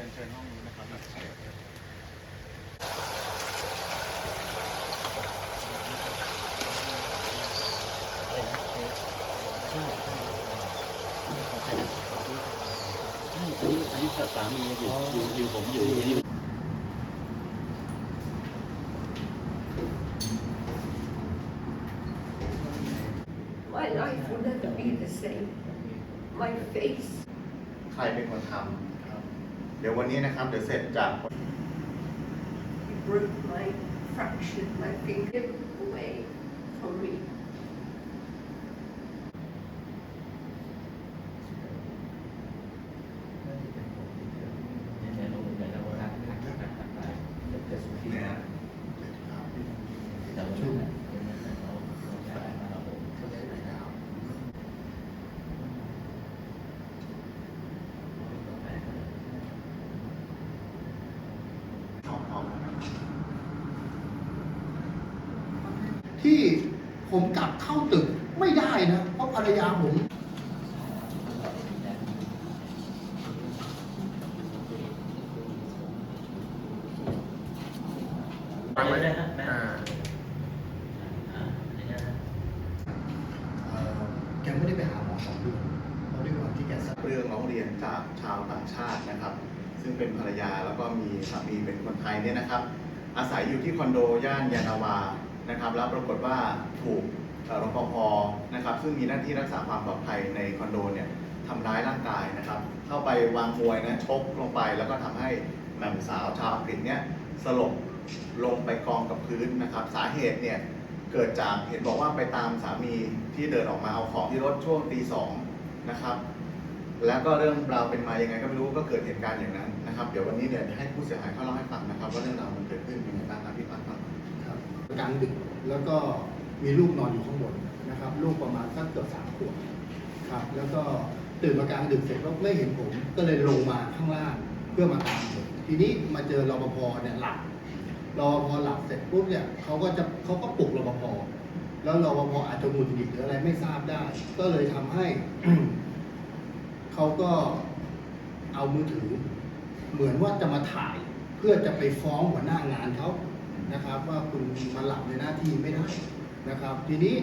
ชิญเชิญห้องนี้นะครับอันนี้อันนี้สามีอยู่อยู่อยู่ผมอยู่อยู่ใครเป็นคนทำ เดี๋ยววันนี้นะครับ เดี๋ยวเสร็จจาก He broke my fractured my finger away from me. แม่ลงไปแล้วว่าเกิดสุขีนะแต่ว่าช่วงนั้นเราเราใช้มาเราเขาใช้ไหนดาว ที่ ผมกลับเข้าตึกไม่ได้นะเพราะภรรยาผมฟังไว้นะฮะอ่าอ่าอันนี้นะเอ่อแกไม่ได้ไปหาหมอสองเดือนเพราะด้วยความที่แกสับเรื่องร้องเรียนจากชาวต่างชาตินะครับ ซึ่งเป็นภรรยาแล้วก็มีสามีเป็นคนไทยเนี่ยนะครับ อาศัยอยู่ที่คอนโดย่านยานนาวา นะครับแล้วปรากฏว่าถูกรปภนะครับซึ่งมีหน้าที่รักษาความปลอดภัยในคอนโดเนี่ยทำร้ายร่างกายนะครับ เข้าไปวางมวยนะชกลงไปแล้วก็ทำให้แหม่มสาวชาวอังกฤษเนี่ยสลบลงไปกองกับพื้นนะครับ สาเหตุเนี่ยเกิดจากเห็นบอกว่าไปตามสามีที่เดินออกมาเอาของที่รถช่วงตีสองนะครับ แล้วก็เรื่องราวเป็นมายังไงก็ไม่รู้ก็เกิดเหตุการณ์อย่างนั้นนะครับ เดี๋ยววันนี้เนี่ยให้ผู้เสียหายเขาเล่าให้ฟังนะครับว่าเรื่องราวมันเกิดขึ้นยังไงบ้างครับพี่ปันครับ ครับ กลางดึกแล้วก็มีลูกนอนอยู่ข้างบนนะครับลูกประมาณสักเกือบสามขวบครับแล้วก็ตื่นมากลางดึกเสร็จก็ไม่เห็นผมก็เลยลงมาข้างล่างเพื่อมาตามผมทีนี้มาเจอรปภเนี่ยหลับรปภหลับเสร็จปุ๊บเนี่ยเขาก็จะเขาก็ปลุกรปภแล้วรปภอาจจะหงุดหงิดหรืออะไรไม่ทราบได้ ก็เลยทำให้เขาก็เอามือถือ เหมือนว่าจะมาถ่าย เพื่อจะไปฟ้องหัวหน้างานเขา นะครับ ว่าคุณมาหลับในหน้าที่ไม่ได้นะครับ ทีนี้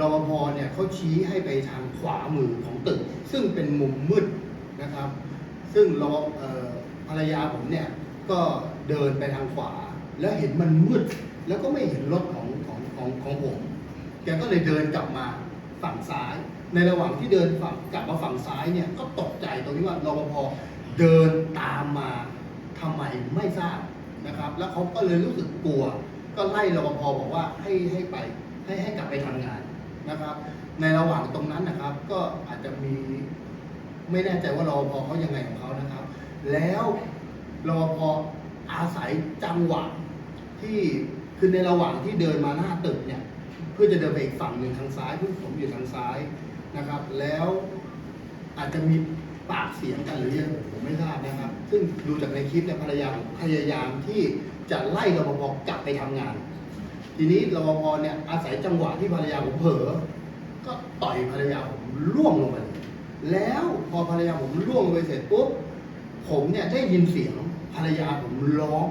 รปภเนี่ยเขาชี้ให้ไปทางขวามือของตึก ซึ่งเป็นมุมมืดนะครับ ซึ่งรอภรรยาผมเนี่ยก็เดินไปทางขวา แล้วเห็นมันมืด แล้วก็ไม่เห็นรถของของของของผม แกก็เลยเดินกลับมาฝั่งซ้าย ในระหว่างที่เดินฝั่งกลับมาฝั่งซ้ายเนี่ยก็ตกใจตรงที่ว่ารปภเดินตามมาทำไมไม่ทราบ นะครับ แล้วเขาก็เลยรู้สึกกลัว ก็ไล่รปภบอกว่าให้ให้ไปให้ให้กลับไปทำงานนะครับ ในระหว่างตรงนั้นนะครับ ก็อาจจะมีไม่แน่ใจว่ารปภเขายังไงของเขานะครับ แล้วรปภอาศัยจังหวะที่คือในระหว่างที่เดินมาหน้าตึกเนี่ยเพื่อจะเดินไปอีกฝั่งหนึ่งทางซ้ายเพื่อผมอยู่ทางซ้ายนะครับ แล้วอาจจะมี ปากเสียงกันหรือยังผมไม่ทราบนะครับ ซึ่งดูจากในคลิปเนี่ยภรรยาผมพยายามที่จะไล่รปภกลับไปทำงาน ทีนี้รปภเนี่ยอาศัยจังหวะที่ภรรยาผมเผลอก็ต่อยภรรยาผมล่วงลงไปแล้วพอภรรยาผมล่วงลงไปเสร็จปุ๊บผมเนี่ยได้ยินเสียงภรรยาผมร้อง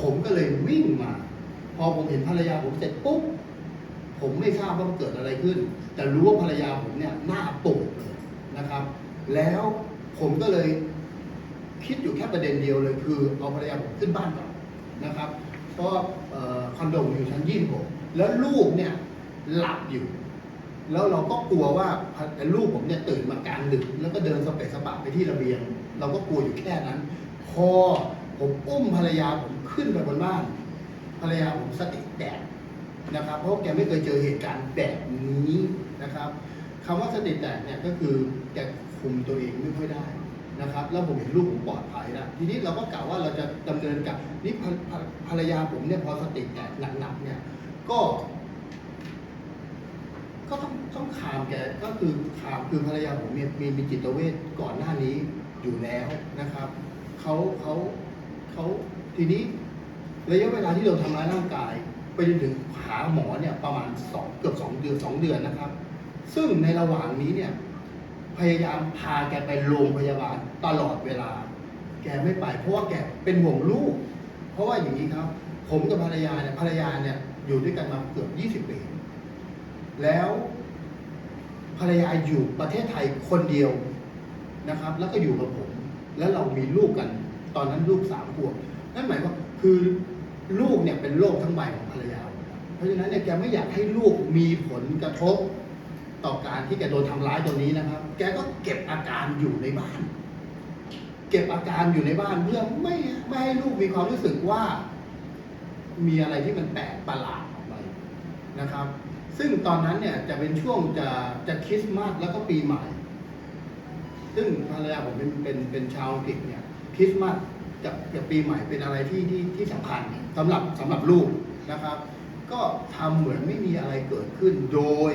ผมก็เลยวิ่งมา พอผมเห็นภรรยาผมเสร็จปุ๊บผมไม่ทราบว่าเกิดอะไรขึ้น แต่รู้ว่าภรรยาผมเนี่ยหน้าปูดเลยนะครับ แล้วผมก็เลยคิดอยู่แค่ประเด็นเดียวเลย คือเอาภรรยาผมขึ้นบ้านก่อนนะครับ เพราะคอนโดอยู่ชั้นยี่สิบหกแล้วลูกเนี่ยหลับอยู่ แล้วเราก็กลัวว่าลูกผมเนี่ยตื่นมากลางดึก แล้วก็เดินสเปะสปะไปที่ระเบียง เราก็กลัวอยู่แค่นั้น พอผมอุ้มภรรยาผมขึ้นไปบนบ้าน ภรรยาผมสติแตกนะครับ เพราะแกไม่เคยเจอเหตุการณ์แบบนี้นะครับคำว่าสติแตกเนี่ยก็คือแก คุมตัวเองไม่ค่อยได้นะครับแล้วผมเห็นลูกผมปลอดภัยแล้วทีนี้เราก็กล่าวว่าเราจะดำเนินกับนี่ภรรยาผมเนี่ยพอสติแตกหนักๆเนี่ยก็ ก็ต้องต้องขามแกก็คือขามคือภรรยาผมมีมีจิตเวชก่อนหน้านี้อยู่แล้วนะครับเขาเขาเขาทีนี้ระยะเวลาที่เราทำร้ายร่างกาย ไปจนถึงหาหมอเนี่ยประมาณสองเกือบสองเดือนสองเดือนนะครับ ซึ่งในระหว่างนี้เนี่ย พยายามพาแกไปโรงพยาบาลตลอดเวลา แกไม่ไปเพราะว่าแกเป็นห่วงลูก เพราะว่าอย่างนี้ครับ ผมกับภรรยาเนี่ยภรรยาเนี่ยอยู่ด้วยกันมาเกือบ 20 ปี แล้วภรรยาอยู่ประเทศไทยคนเดียวนะครับ แล้วก็อยู่กับผม แล้วเรามีลูกกัน ตอนนั้นลูกสามขวบนั่นหมายว่าคือลูกเนี่ยเป็นโลกทั้งใบของภรรยา เพราะฉะนั้นเนี่ยแกไม่อยากให้ลูกมีผลกระทบ ต่อการที่แกโดนทำร้ายตัวนี้นะครับ แกก็เก็บอาการอยู่ในบ้าน เก็บอาการอยู่ในบ้านเพื่อไม่ไม่ให้ลูกมีความรู้สึกว่า มีอะไรที่มันแปลกประหลาดออกไปนะครับ ซึ่งตอนนั้นเนี่ยจะเป็นช่วงจะจะคริสต์มาสแล้วก็ปีใหม่ ซึ่งภรรยาผมเป็นเป็นเป็นชาวอังกฤษเนี่ยคริสต์มาสกับกับปีใหม่เป็นอะไรที่ที่ที่สำคัญสำหรับสำหรับลูกนะครับ ก็ทำเหมือนไม่มีอะไรเกิดขึ้นโดย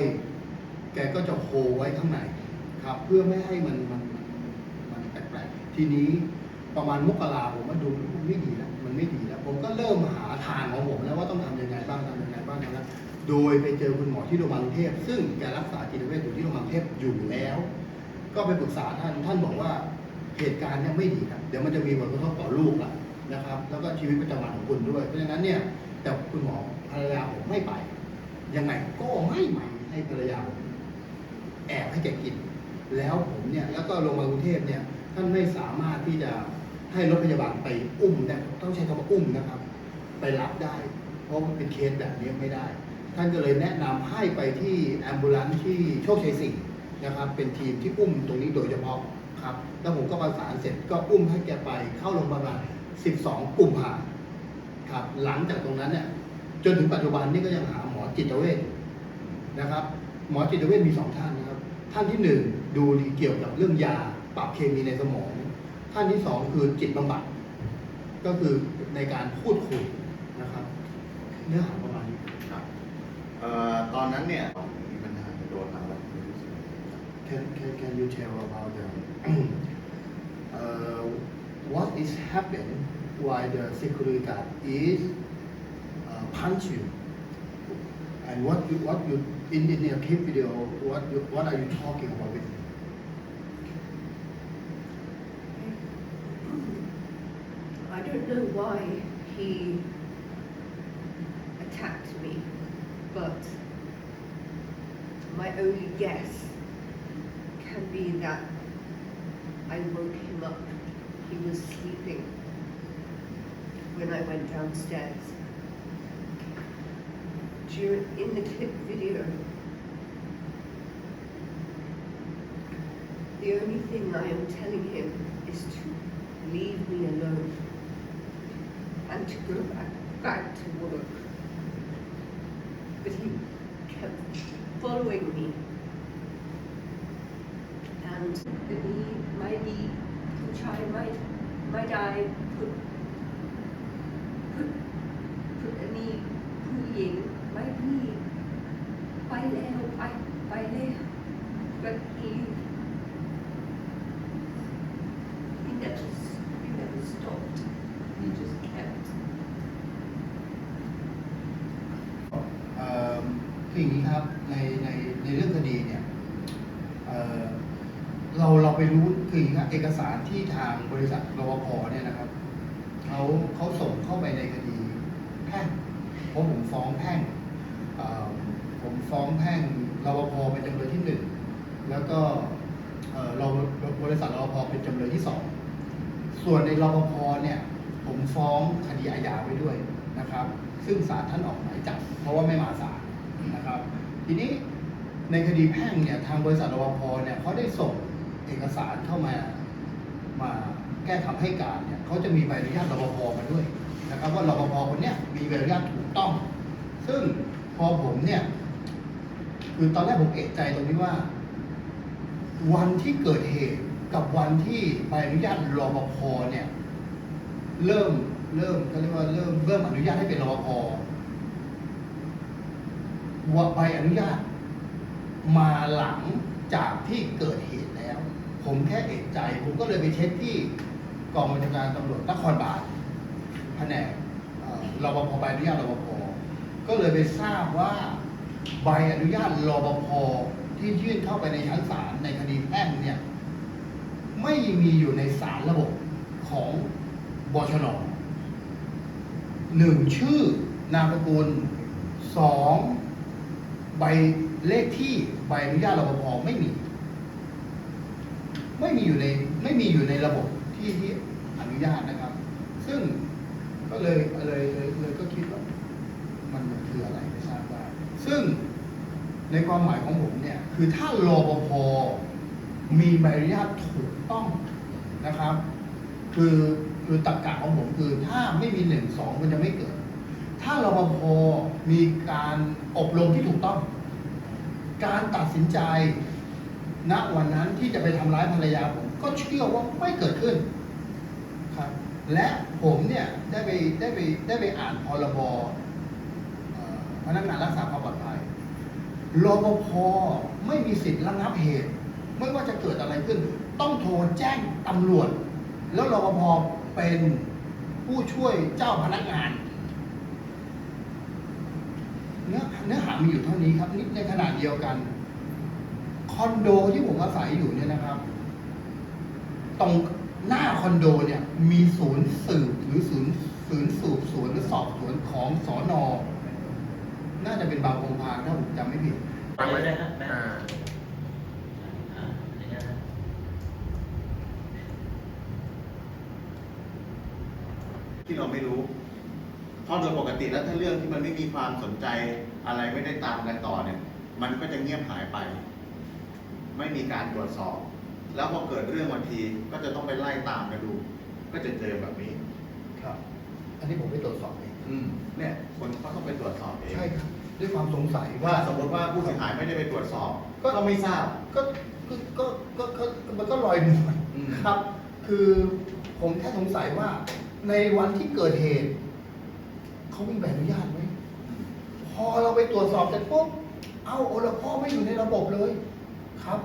แกก็จะโฮไว้ข้างในครับ เพื่อไม่ให้มันมันมันแปลกๆทีนี้ประมาณมกราผมว่าดูมันไม่ดีแล้วมันไม่ดีแล้ว ผมก็เริ่มหาทางของผมแล้วว่าต้องทำยังไงบ้างทำยังไงบ้างนะโดยไปเจอคุณหมอที่โรงพยาบาลกรุงเทพ ซึ่งแกรักษาจิตเวชอยู่ที่โรงพยาบาลกรุงเทพอยู่แล้ว ก็ไปปรึกษาท่านท่านบอกว่าเหตุการณ์เนี่ยไม่ดีครับเดี๋ยวมันจะมีผลกระทบต่อลูกละนะครับ แล้วก็ชีวิตประจำวันของคุณด้วยเพราะฉะนั้นเนี่ยแต่คุณหมอภรรยาผมไม่ไป ยังไงก็ไม่ไปให้ภรรยาผม ให้แกกิน แล้วผมเนี่ยแล้วก็ลงมากรุงเทพเนี่ยท่านไม่สามารถที่จะให้รถพยาบาลไปอุ้มได้ต้องใช้คำว่าอุ้มนะครับ ไปรับได้ เพราะมันเป็นเคสแบบนี้ไม่ได้ ท่านก็เลยแนะนำให้ไปที่แอมบูลันที่โชคชัยสี่นะครับ เป็นทีมที่อุ้มตรงนี้โดยเฉพาะครับ แล้วผมก็ประสานเสร็จก็อุ้มให้แกไปเข้าโรงพยาบาล 12 กลุ่มภาครับ หลังจากตรงนั้นเนี่ยจนถึงปัจจุบันนี่ก็ยังหาหมอจิตเวชนะครับ หมอจิตเวชมีสองท่าน ท่านที่หนึ่งดูเกี่ยวกับเรื่องยาปรับเคมีในสมอง ท่านที่สองคือจิตบำบัด ก็คือในการพูดคุยนะครับเนื้อหาประมาณนี้ครับเอ่อตอนนั้นเนี่ยมีปัญหาจะโดนอะไรไม่รู้สึก Can can can you tell about the uh, what is happened why the security guard is uh, punch you and what you what you in in your clip video what you what are you talking about with him? I don't know why he attacked me, but my only guess can be that I woke him up. He was sleeping when I went downstairs in the clip video. The only thing I am telling him is to leave me alone and to go back, back to work. But he kept following me and maybe my knee, might, might die. put ที่ไปแล้วไปไปแล้ว but he he never he never stopped he just kept เอ่อคืออย่างนี้ครับในในในเรื่องคดีเนี่ยเอ่อเราเราไปรู้คืออย่างนี้ครับเอกสารที่ทางบริษัทรวพเนี่ยนะครับเขาเขาส่งเข้าไปในคดีแพ่งเพราะผมฟ้องแพ่ง ผมฟ้องแพ่งรวพเป็นจำเลยที่หนึ่งแล้วก็เราบริษัทรวพเป็นจำเลยที่สองส่วนในรปภเนี่ยผมฟ้องคดีอาญาไว้ด้วยนะครับ ซึ่งศาลท่านออกหมายจับเพราะว่าไม่มาศาลนะครับ ทีนี้ในคดีแพ่งเนี่ยทางบริษัทรปภเนี่ยเขาได้ส่งเอกสารเข้ามามาแก้คำให้การเนี่ยเขาจะมีใบอนุญาตรปภมาด้วยนะครับว่ารปภคนเนี้ยมีใบอนุญาตถูกต้อง ซึ่ง พอผมเนี่ย คือตอนแรกผมเอกใจตรงที่ว่า วันที่เกิดเหตุกับวันที่ใบอนุญาตรปภเนี่ย เริ่มเริ่มเขาเรียกว่าเริ่มเริ่มอนุญาตให้เป็นรปภว่าใบอนุญาต มาหลังจากที่เกิดเหตุแล้ว ผมแค่เอกใจ ผมก็เลยไปเช็คที่กองบัญชาการตำรวจนครบาลแผนกเอ่อรปภใบอนุญาตรปภ ก็เลยไปทราบว่าใบอนุญาตรปภที่ยื่นเข้าไปในชั้นศาลในคดีแพ่งเนี่ย ไม่มีอยู่ในสารระบบของบชนหนึ่งชื่อนามสกุลสองใบเลขที่ใบอนุญาตรปภไม่มี ไม่มีอยู่ในไม่มีอยู่ในระบบที่ที่อนุญาตนะครับ ซึ่งก็เลยเลยเลย ซึ่งในความหมายของผมเนี่ย คือถ้ารปภมีใบอนุญาตถูกต้องนะครับ คือคือตรรกะของผมคือถ้าไม่มีหนึ่งสองมันจะไม่เกิด ถ้ารปภมีการอบรมที่ถูกต้อง การตัดสินใจณวันนั้นที่จะไปทำร้ายภรรยาผม ก็เชื่อว่าไม่เกิดขึ้นครับ และผมเนี่ยได้ไปได้ไปได้ไปอ่านพรบเอ่อ พนักงานรักษาความปลอดภัยรปภไม่มีสิทธิ์ระงับเหตุ ไม่ว่าจะเกิดอะไรขึ้น ต้องโทรแจ้งตำรวจ แล้วรปภเป็นผู้ช่วยเจ้าพนักงาน เนื้อเนื้อหามีอยู่เท่านี้ครับนิดในขณะเดียวกัน คอนโดที่ผมอาศัยอยู่เนี่ยนะครับ ตรงหน้าคอนโดเนี่ยมีศูนย์สืบหรือศูนย์ศูนย์สืบสวนหรือสอบสวนของสอนอ น่าจะเป็นบางองค์พางถ้าผมจำไม่ผิดฟังไว้นะฮะนะอ่าอ่าอย่างเงี้ยนะที่เราไม่รู้ เพราะโดยปกติแล้วถ้าเรื่องที่มันไม่มีความสนใจอะไรไม่ได้ตามกันต่อเนี่ย มันก็จะเงียบหายไป ไม่มีการตรวจสอบ แล้วพอเกิดเรื่องวันทีก็จะต้องไปไล่ตามกันดู ก็จะเจอแบบนี้ ครับ อันนี้ผมไปตรวจสอบเอง อืมเนี่ยคนเขาต้องไปตรวจสอบเองใช่ครับ ด้วยความสงสัยว่าว่าสมมติว่าผู้เสียหายไม่ได้ไปตรวจสอบก็ก็ไม่ทราบ ก็ก็ก็ก็ก็มันก็ลอยนวลอืม ครับ คือผมแค่สงสัยว่า ในวันที่เกิดเหตุเขามีใบอนุญาตไหมพอเราไปตรวจสอบเสร็จปุ๊บเอ้าโอละพ่อไม่อยู่ในระบบเลย ครับ